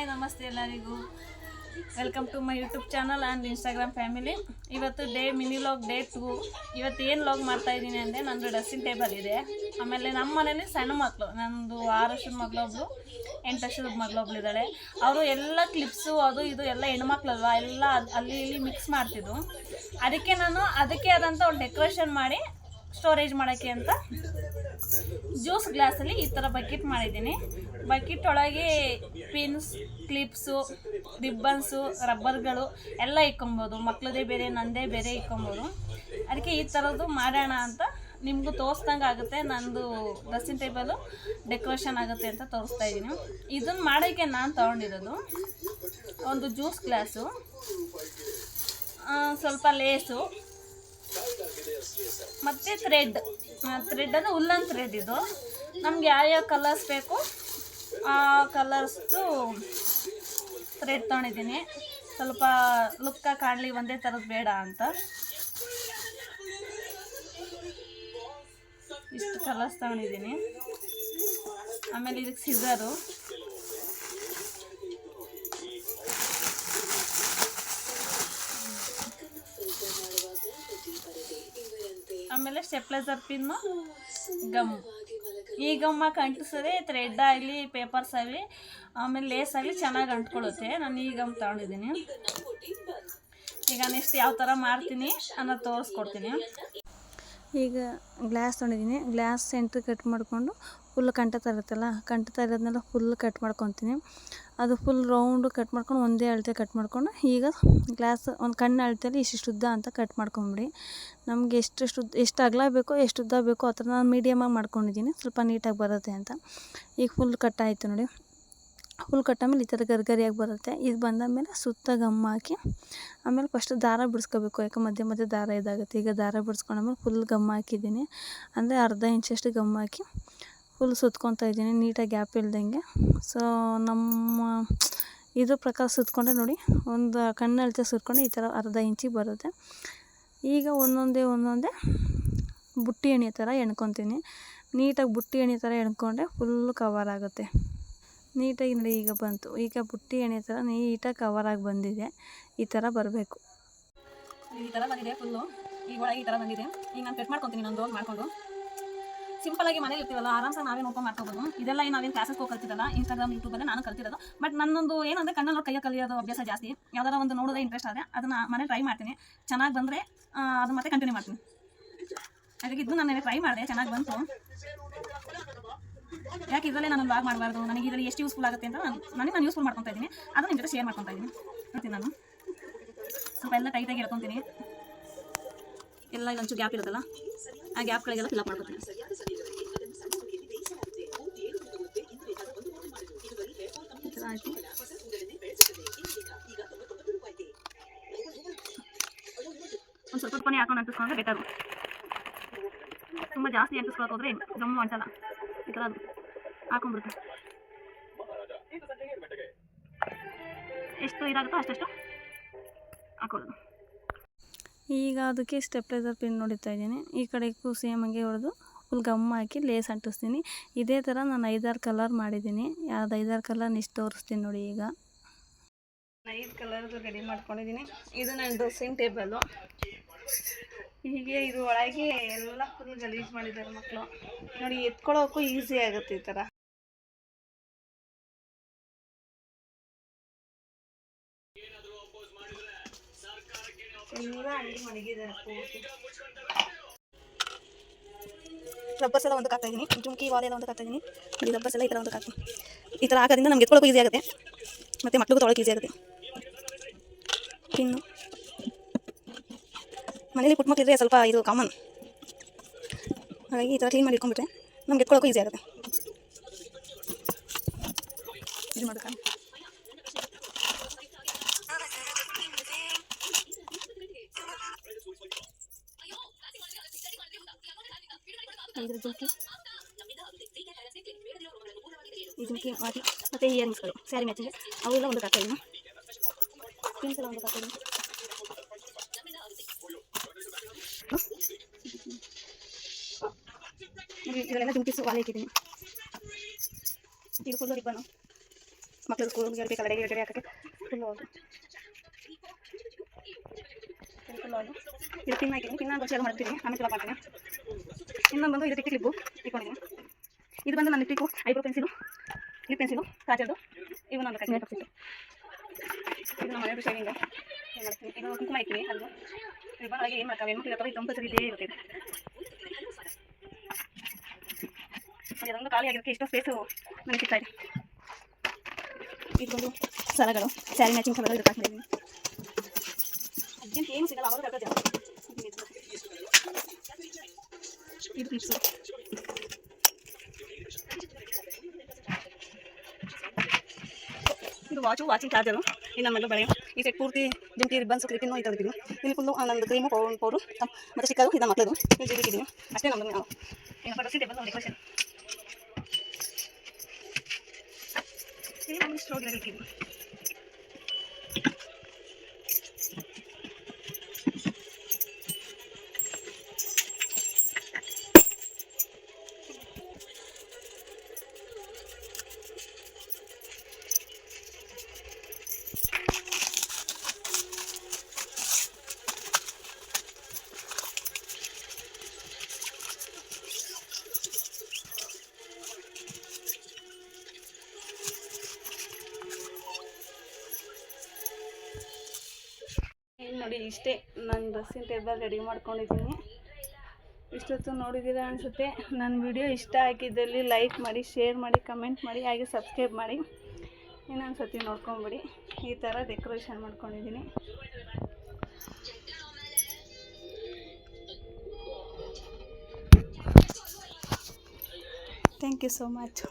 Hi, ನಮಸ್ತೆ ಎಲ್ಲರಿಗೂ. Welcome to my YouTube channel and Instagram family ಇವತ್ತು day mini vlog day two ಇವತ್ತು ಏನು ಲಾಗ್ ಮಾಡ್ತಾ ಇದ್ದೀನಿ ಅಂದರೆ ನಂದು ಡ್ರೆಸ್ಸಿಂಗ್ ಟೇಬಲ್ ಇದೆ. ಆಮೇಲೆ ನಮ್ಮ ಮನೇಲಿ ಸಣ್ಣ ಮಕ್ಕಳು ನಂದು ಆರು ವರ್ಷದ ಮಗಳೊಬ್ಳು, ಎಂಟು ವರ್ಷದ ಮಗಳೊಬ್ಳು ಇದ್ದಾಳೆ. ಅವರು ಎಲ್ಲ ಕ್ಲಿಪ್ಸು ಅದು ಇದು ಎಲ್ಲ ಹೆಣ್ಮಕ್ಳಲ್ವ? ಎಲ್ಲ ಅಲ್ಲಿ ಇಲ್ಲಿ ಮಿಕ್ಸ್ ಮಾಡ್ತಿದ್ದು. ಅದಕ್ಕೆ ನಾನು ಅದಕ್ಕೆ ಆದಂಥ ಒಂದು ಡೆಕೋರೇಷನ್ ಮಾಡಿ ಸ್ಟೋರೇಜ್ ಮಾಡೋಕ್ಕೆ ಅಂತ ಜ್ಯೂಸ್ ಗ್ಲಾಸಲ್ಲಿ ಈ ಥರ ಬಕೆಟ್ ಮಾಡಿದ್ದೀನಿ. ಬಕೆಟ್ ಒಳಗೆ ಪಿನ್ಸ್ ಕ್ಲಿಪ್ಸು ರಿಬ್ಬನ್ಸು ರಬ್ಬರ್ಗಳು ಎಲ್ಲ ಇಕ್ಕೊಬೋದು. ಮಕ್ಕಳದೇ ಬೇರೆ, ನಂದೇ ಬೇರೆ ಇಕ್ಕೊಬೋದು. ಅದಕ್ಕೆ ಈ ಥರದ್ದು ಮಾಡೋಣ ಅಂತ ನಿಮಗೂ ತೋರಿಸ್ದಂಗೆ ಆಗುತ್ತೆ. ನಂದು ಡ್ರೆಸ್ಸಿಂಗ್ ಟೇಬಲು ಡೆಕೋರೇಷನ್ ಆಗುತ್ತೆ ಅಂತ ತೋರಿಸ್ತಾ ಇದ್ದೀನಿ. ಇದನ್ನು ಮಾಡೋಕ್ಕೆ ನಾನು ತೊಗೊಂಡಿರೋದು ಒಂದು ಜ್ಯೂಸ್ ಗ್ಲಾಸು ಸ್ವಲ್ಪ ಲೇಸು, ಮತ್ತು ಥ್ರೆಡ್ ಥ್ರೆಡ್ ಅಂದರೆ ಉಲ್ಲನ್ ಥ್ರೆಡ್ ಇದು. ನಮ್ಗೆ ಯಾವ್ಯಾವ ಕಲರ್ಸ್ ಬೇಕು, ಆ ಕಲರ್ಸ್ದು ಥ್ರೆಡ್ ತೊಗೊಂಡಿದ್ದೀನಿ. ಸ್ವಲ್ಪ ಲುಕ್ಕ ಕಾಣಲಿ, ಒಂದೇ ಥರದ್ದು ಬೇಡ ಅಂತ. ಇಷ್ಟು ಕಲರ್ಸ್ ತೊಗೊಂಡಿದ್ದೀನಿ. ಆಮೇಲೆ ಇದಕ್ಕೆ ಸಿಸರು ಆಮೇಲೆ ಸ್ಟೆಪ್ಲೈಸರ್ ಪಿನ್ನು ಗಮ್. ಈ ಗಮ್ಮ ಹಾಕಿ ಅಂಟಿಸಿದ್ರೆ ಥ್ರೆಡ್ ಆಗಲಿ ಪೇಪರ್ಸ್ ಆಗಲಿ ಆಮೇಲೆ ಲೇಸ್ ಆಗಲಿ ಚೆನ್ನಾಗಿ ಅಂಟ್ಕೊಳ್ಳುತ್ತೆ ನಾನು ಈ ಗಮ್ ತಗೊಂಡಿದ್ದೀನಿ. ಈಗ ನೆಕ್ಸ್ಟ್ ಯಾವ ಥರ ಮಾಡ್ತೀನಿ ಅನ್ನೋದು ತೋರಿಸ್ಕೊಡ್ತೀನಿ. ಈಗ ಗ್ಲಾಸ್ ತೊಗೊಂಡಿದ್ದೀನಿ. ಗ್ಲಾಸ್ ಸೆಂಟ್ರ್ ಕಟ್ ಮಾಡಿಕೊಂಡು ಫುಲ್ ಕಂಠ ತರುತ್ತಲ್ಲ ಕಂಠ ಥರ ಇರೋದನ್ನೆಲ್ಲ ಫುಲ್ ಕಟ್ ಮಾಡ್ಕೊತೀನಿ. ಅದು ಫುಲ್ ರೌಂಡು ಕಟ್ ಮಾಡ್ಕೊಂಡು ಒಂದೇ ಅಳತೆ ಕಟ್ ಮಾಡ್ಕೊಂಡು ಈಗ ಗ್ಲಾಸ್ ಒಂದು ಕಣ್ಣು ಅಳತೆಯಲ್ಲಿ ಇಷ್ಟಿಷ್ಟು ಉದ್ದ ಅಂತ ಕಟ್ ಮಾಡ್ಕೊಂಬಿಡಿ. ನಮಗೆ ಎಷ್ಟು ಉದ್ದ ಎಷ್ಟು ಅಗಲ ಬೇಕೋ ಎಷ್ಟು ಉದ್ದ ಬೇಕೋ ಆ ಥರ ನಾನು ಮೀಡಿಯಮಾಗಿ ಮಾಡ್ಕೊಂಡಿದ್ದೀನಿ. ಸ್ವಲ್ಪ ನೀಟಾಗಿ ಬರುತ್ತೆ ಅಂತ. ಈಗ ಫುಲ್ ಕಟ್ ಆಯಿತು ನೋಡಿ. ಫುಲ್ ಕಟ್ಟಾದ್ಮೇಲೆ ಈ ಥರ ಗರ್ಗರಿಯಾಗಿ ಬರುತ್ತೆ. ಇದು ಬಂದಾದಮೇಲೆ ಸುತ್ತ ಗಮ್ ಹಾಕಿ, ಆಮೇಲೆ ಫಸ್ಟ್ ದಾರ ಬಿಡಿಸ್ಕೋಬೇಕು. ಯಾಕೆ ಮಧ್ಯೆ ಮಧ್ಯೆ ದಾರ ಇದಾಗುತ್ತೆ. ಈಗ ದಾರ ಬಿಡಿಸ್ಕೊಂಡಾದ್ಮೇಲೆ ಫುಲ್ ಗಮ್ ಹಾಕಿದ್ದೀನಿ. ಅಂದರೆ ಅರ್ಧ ಇಂಚಷ್ಟು ಗಮ್ ಹಾಕಿ ಫುಲ್ ಸುತ್ಕೊತಾ ಇದ್ದೀನಿ, ನೀಟಾಗಿ ಗ್ಯಾಪ್ ಇಲ್ದಂಗೆ. ಸೊ ನಮ್ಮ ಇದ್ರ ಪ್ರಕಾರ ಸುತ್ಕೊಂಡೆ ನೋಡಿ, ಒಂದು ಕಣ್ಣು ಅಳತೆ ಸುತ್ಕೊಂಡು, ಈ ಥರ ಅರ್ಧ ಇಂಚಿಗೆ ಬರುತ್ತೆ. ಈಗ ಒಂದೊಂದೇ ಒಂದೊಂದೇ ಬುಟ್ಟಿ ಎಣ್ಣೆ ಥರ ಎಣ್ಕೊತೀನಿ. ನೀಟಾಗಿ ಬುಟ್ಟಿ ಎಣ್ಣೆ ಥರ ಎಣ್ಕೊಂಡ್ರೆ ಫುಲ್ಲು ಕವರ್ ಆಗುತ್ತೆ. ನೀಟಾಗಿ ನೋಡಿ, ಈಗ ಬಂತು. ಈಗ ಬುಟ್ಟಿ ಎಣ್ಣೆ ಥರ ನೀಟಾಗಿ ಕವರ್ ಆಗಿ ಬಂದಿದೆ. ಈ ಥರ ಬರಬೇಕು. ಈ ಥರ ಬಂದಿದೆ, ಫುಲ್ಲು. ಈಗ ಒಳಗೆ ಈ ಥರ ಬಂದಿದೆ. ಈಗ ನಾನು ಕಟ್ ಮಾಡ್ಕೊತೀನಿ ರೋಲ್ ಮಾಡಿಕೊಂಡು. ಸಿಂಪಲಾಗಿ ಮನೇಲಿ ಇರ್ತೀವಲ್ಲ ಆರಾಮ್ಸಾಗಿ ನಾವೇ ನೋಡ್ಕೊಂಡು ಮಾಡ್ಕೋಬೋದು? ಇದೆಲ್ಲ ನಾವೇನು ಕ್ಲಾಸಸ್ ಹೋಗಿ ಕಲ್ತಿರಲ್ಲ ಇನ್ಸ್ಟಾಗ್ರಾಮ್ ಯೂಟ್ಯೂಬಲ್ಲೇ ನಾನು ಕಲ್ತಿರೋದು. ಬಟ್ ನನ್ನೊಂದು ಏನಂದ್ರೆ ಕಣ್ಣಲ್ಲಿ ಕೈಯ ಕಲಿಯೋದು ಅಭ್ಯಾಸ ಜಾಸ್ತಿ. ಯಾವ್ದಾರ ಒಂದು ನೋಡೋದೇ ಇಂಟ್ರೆಸ್ಟ್ ಆದರೆ ಅದನ್ನ ಮನೇಲಿ ಟ್ರೈ ಮಾಡ್ತೀನಿ. ಚೆನ್ನಾಗಿ ಬಂದರೆ ಅದನ್ನ ಮತ್ತೆ ಕಂಟಿನ್ಯೂ ಮಾಡ್ತೀನಿ. ಅದಕ್ಕೆ ಇದು ನಾನು ಟ್ರೈ ಮಾಡಿದೆ, ಚೆನ್ನಾಗಿ ಬಂತು. ಯಾಕೆ ಇದರಲ್ಲೇ ನಾನು ಲಾಗ್ ಮಾಡಬಾರ್ದು? ನನಗೆ ಇದರಲ್ಲಿ ಎಷ್ಟು ಯೂಸ್ಫುಲ್ ಆಗುತ್ತೆ ಅಂತ ನಾನು ನನಗೆ ನಾನು ಯೂಸ್ಫುಲ್ ಮಾಡ್ಕೊತಾ ಇದ್ದೀನಿ. ಅದನ್ನು ನಿಮ್ಮ ಜೊತೆ ಶೇರ್ ಮಾಡ್ಕೊತಾ ಇದ್ದೀನಿ. ನೋಡ್ತೀನಿ ನಾನು. ಸ್ವಲ್ಪ ಎಲ್ಲ ಟೈಟಾಗಿ ಹೇಳ್ಕೊತೀನಿ. ಎಲ್ಲ ಇಲ್ಲೊಂಚು ಗ್ಯಾಪ್ ಇರುತ್ತಲ್ಲ? ಆ ಗ್ಯಾಪ್ಗಳಿಗೆಲ್ಲ ಫಿಲ್ ಮಾಡ್ಕೊತೀನಿ. ಒಂದು ಸ್ವಲ್ಪ ಸ್ವಲ್ಪನೇ ಹಾಕೊಂಡು ಅಂಟಿಸ್ಕೊಂಡ್ರೆ ಬೆಟರು ತುಂಬ ಜಾಸ್ತಿ ಅಂಟಿಸ್ಕೊಳಕ್ಕೆ ಹೋದ್ರೆ ಜಮ್ಮು ಅಂಟಲ್ಲ ಈ ಥರ ಹಾಕೊಂಡ್ಬಿಡುತ್ತೆ. ಎಷ್ಟು ಇದಾಗುತ್ತೋ ಅಷ್ಟೆಷ್ಟು ಹಾಕೊಳ್ಳೋದು. ಈಗ ಅದಕ್ಕೆ ಸ್ಟೆಪ್ಲೈಸರ್ ಪಿನ್ ನೋಡಿತಾ ಇದ್ದೀನಿ. ಈ ಕಡೆಗೂ ಸೇಮ್ ಹಂಗೆ ಹೊಡೆದು ಫುಲ್ ಗಮ್ ಹಾಕಿ ಲೇಸ್ ಅಂಟಿಸ್ತೀನಿ. ಇದೇ ಥರ ನಾನು ಐದಾರು ಕಲರ್ ಮಾಡಿದ್ದೀನಿ. ಯಾವ್ದು ಐದಾರು ಕಲರ್ ಇಷ್ಟು ತೋರಿಸ್ತೀನಿ ನೋಡಿ ಈಗ. ಐದು ಕಲರ್ದು ರೆಡಿ ಮಾಡ್ಕೊಂಡಿದ್ದೀನಿ. ಇದು ನನ್ನ ಡ್ರೆಸ್ಸಿಂಗ್ ಟೇಬಲ್ಲು ಹೀಗೆ ಇದು ಒಳಗೆ ಎಲ್ಲ ಫುಲ್ ಗಲೀಜು ಮಾಡಿದ್ದಾರೆ ಮಕ್ಕಳು ನೋಡಿ ಎತ್ಕೊಳ್ಳೋಕ್ಕೂ ಈಸಿ ಆಗುತ್ತೆ ಈ ಥರ ರಬ್ಬರ್ಸ್ ಎಲ್ಲ ಒಂದು ಹಾಕ್ತಾ ಇದ್ದೀನಿ ಜುಮ್ಕಿ ವಾಲ್ ಎಲ್ಲ ಒಂದು ಹಾಕ್ತಾ ಇದ್ದೀನಿ ಈ ರಬ್ಬರ್ಸ್ ಎಲ್ಲ ಈ ಥರ ಒಂದು ಹಾಕ್ತೀನಿ ಈ ಥರ ಆಗೋದ್ರಿಂದ ನಮ್ಗೆ ಎತ್ಕೊಳ್ಳೋಕೆ ಈಸಿ ಆಗುತ್ತೆ ಮತ್ತು ಮಕ್ಳಿಗೂ ತೊಗೊಳಕ್ಕೆ ಈಸಿ ಆಗುತ್ತೆ ಇನ್ನು ಮನೇಲಿ ಪುಟ್ಟ ಮಕ್ಕಳಿದ್ರೆ ಸ್ವಲ್ಪ ಇದು ಕಾಮನ್ ಹಾಗಾಗಿ ಈ ಥರ ಕ್ಲೀನ್ ಮಾಡಿ ಇಟ್ಕೊಂಡ್ಬಿಟ್ರೆ ನಮ್ಗೆ ಎತ್ಕೊಳ್ಳೋಕೆ ಈಸಿ ಆಗುತ್ತೆ ಇದು ಮಾಡೋಕ್ಕ ಇದ್ರ ಜುಮ್ಕಿ ಈ ಜುಮ್ಕಿ ಹಾಕಿ ಮತ್ತು ಇಯರಿಂಗ್ಸ್ಗಳು ಸ್ಯಾರಿ ಮ್ಯಾಚಿಗೆ ಅವೆಲ್ಲ ಒಂದು ಹಾಕ್ತಾ ಇದ್ದೀನಿ ಪಿನ್ಸ್ ಎಲ್ಲ ಒಂದು ಹಾಕ್ತಾ ಇದ್ದೀನಿ ನೋಡಿ, ಇದರಲ್ಲೆಲ್ಲ ಜುಮ್ಕಿಸು ವಾಲೆ ಇಟ್ಟಿದ್ದೀನಿ ಇದು ಫುಲ್ಲು ರಿಬ್ಬನು ಮಕ್ಕಳು ಸ್ಕೂಲ್ಗೆ ಬೇಕಲ್ಲ ಅಡುಗೆ ಗಿಡ ಹಾಕಕ್ಕೆ ಫುಲ್ ಹೌದು ಫುಲ್ ಹೌದು ಇದು ಪಿನ್ ಹಾಕಿದ್ದೀನಿ ಪಿನ್ ಒಂದು ಶೇರ್ ಮಾಡ್ತೀನಿ ಆಮೇಲೆ ಫಿಲ್ ಮಾಡ್ತೀನಿ ಇನ್ನೊಂದು ಬಂದು ಇದು ಟಿಕ್ ಕ್ಲಿಪ್ಪು ಇಟ್ಕೊಂಡಿದ್ದೀನಿ. ಇದು ಬಂದು ನನ್ನ ಟಿಕ್ಕು ಐಬ್ರೋ ಪೆನ್ಸಿಲು ಲಿಪ್ ಪೆನ್ಸಿಲು ಕಾಜದು ಇವು ನಾನು ಕೈ ಹಾಕ್ತಿತ್ತು ಇದು ನಮ್ಮ ಮನೆಯವರು ಮಾಡ್ತೀನಿ? ಇದು ಕುಂಕುಮ ಇಟ್ಟಿನಿ, ಅದು. ಇದು ಹಾಗೆ ಏನು ಮಾಡ್ತಾವೆ ಹೆಣ್ಮಕ್ಳು ಅಥವಾ ಇದು ಕಂಪಲ್ಸರಿ ಇದೇ ಇರುತ್ತೆ ಇದು. ಮತ್ತೆ ಅದೊಂದು ಖಾಲಿ ಇಷ್ಟು ಸ್ಪೇಸು ನನಗೆ ಸಿಗ್ತಾ ಇದೆ. ಬಂದು ಸರಗಳು ಸ್ಯಾರಿ ಮ್ಯಾಚಿಂಗ್ ಇದಕ್ಕೆ ಹಾಕಿದ್ದೀನಿ ಅರ್ಜೆಂಟ್ ಏನು ಸಿಗಲ್ಲ ಅವಾಗ ಇದು ವಾಚು ವಾಚಿಂಗ್ ಚಾರ್ಜರು ಇದು ನಮ್ಮೆಲ್ಲ ಬಳೆ ಈ ಸೆಟ್ ಪೂರ್ತಿ ಜಂಟಿ ರಿಬ್ಬನ್ಸ್ ಕ್ರಿಪಿನೂ ಈ ಥರದ್ದು ಇಲ್ಲಿ ಫುಲ್ಲು ನಂದು ಕ್ರೀಮು ಪೌಡರ್ ಪೌಡ್ರು ಮತ್ತು ಚಿಕ್ಕದು ಇದು ಮಕ್ಕಳದು ಇಲ್ಲಿ ಇಟ್ಟಿದ್ದೀನಿ ಅಷ್ಟೇ ನಮ್ಮದು ನಾವು ಬಂದು ಡೆಕೋರೇಷನ್ ಇಲ್ಲಿ ನೋಡಿ ಇಷ್ಟೇ ನಾನು ಡ್ರೆಸ್ಸಿನ ಟೇಬಲ್ ರೆಡಿ ಮಾಡ್ಕೊಂಡಿದ್ದೀನಿ. ಇಷ್ಟೊತ್ತು ನೋಡಿದ್ದೀರಾ ಅನಿಸುತ್ತೆ. ನನ್ನ ವಿಡಿಯೋ ಇಷ್ಟ ಆಗಿದ್ದಲ್ಲಿ ಲೈಕ್ ಮಾಡಿ, ಶೇರ್ ಮಾಡಿ, ಕಮೆಂಟ್ ಮಾಡಿ, ಹಾಗೆ ಸಬ್ಸ್ಕ್ರೈಬ್ ಮಾಡಿ. ಇನ್ನೊಂದು ಸತಿ ನೋಡ್ಕೊಂಬಿಡಿ. ಈ ಥರ ಡೆಕೋರೇಷನ್ ಮಾಡ್ಕೊಂಡಿದ್ದೀನಿ. Thank you so much